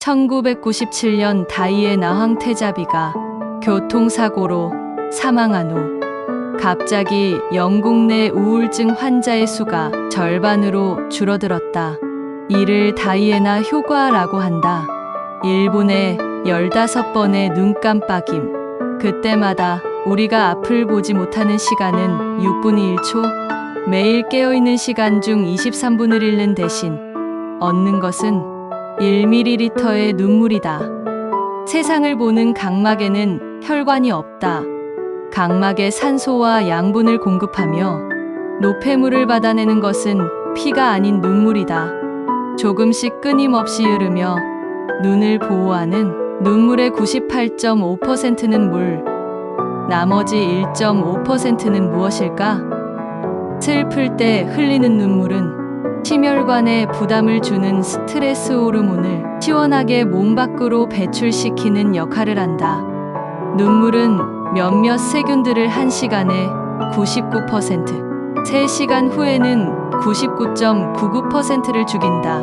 1997년 다이애나 황 태자비가 교통사고로 사망한 후 갑자기 영국 내 우울증 환자의 수가 절반으로 줄어들었다. 이를 다이애나 효과라고 한다. 1분에 15번의 눈 깜빡임. 그때마다 우리가 앞을 보지 못하는 시간은 6분의 1초. 매일 깨어있는 시간 중 23분을 잃는 대신 얻는 것은 1ml의 눈물이다. 세상을 보는 각막에는 혈관이 없다. 각막에 산소와 양분을 공급하며 노폐물을 받아내는 것은 피가 아닌 눈물이다. 조금씩 끊임없이 흐르며 눈을 보호하는 눈물의 98.5%는 물, 나머지 1.5%는 무엇일까? 슬플 때 흘리는 눈물은 심혈관에 부담을 주는 스트레스 호르몬을 시원하게 몸 밖으로 배출시키는 역할을 한다. 눈물은 몇몇 세균들을 한 시간에 99%, 3시간 후에는 99.99%를 죽인다.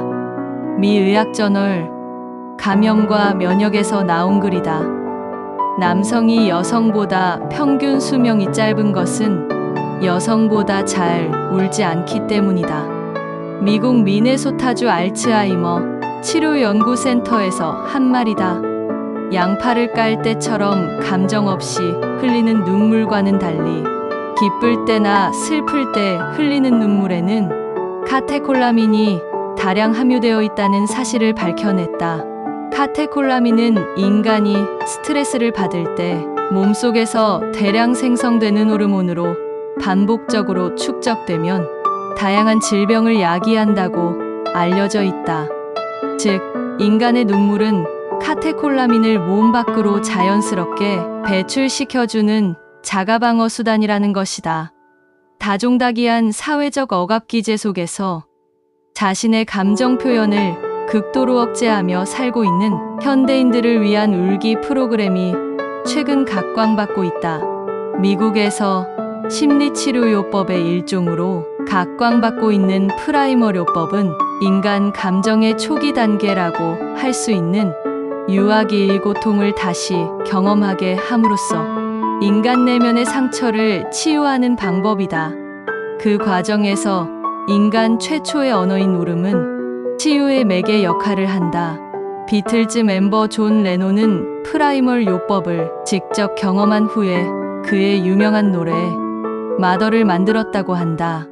미 의학 저널 감염과 면역에서 나온 글이다. 남성이 여성보다 평균 수명이 짧은 것은 여성보다 잘 울지 않기 때문이다. 미국 미네소타주 알츠하이머 치료연구센터에서 한 말이다. 양파를 깔 때처럼 감정 없이 흘리는 눈물과는 달리 기쁠 때나 슬플 때 흘리는 눈물에는 카테콜라민이 다량 함유되어 있다는 사실을 밝혀냈다. 카테콜라민은 인간이 스트레스를 받을 때 몸속에서 대량 생성되는 호르몬으로 반복적으로 축적되면 다양한 질병을 야기한다고 알려져 있다. 즉, 인간의 눈물은 카테콜라민을 몸 밖으로 자연스럽게 배출시켜주는 자가방어 수단이라는 것이다. 다종다기한 사회적 억압기제 속에서 자신의 감정 표현을 극도로 억제하며 살고 있는 현대인들을 위한 울기 프로그램이 최근 각광받고 있다. 미국에서 심리치료요법의 일종으로 각광받고 있는 프라이머요법은 인간 감정의 초기 단계라고 할 수 있는 유아기의 고통을 다시 경험하게 함으로써 인간 내면의 상처를 치유하는 방법이다. 그 과정에서 인간 최초의 언어인 울음은 치유의 매개 역할을 한다. 비틀즈 멤버 존 레노는 프라이멀 요법을 직접 경험한 후에 그의 유명한 노래 마더를 만들었다고 한다.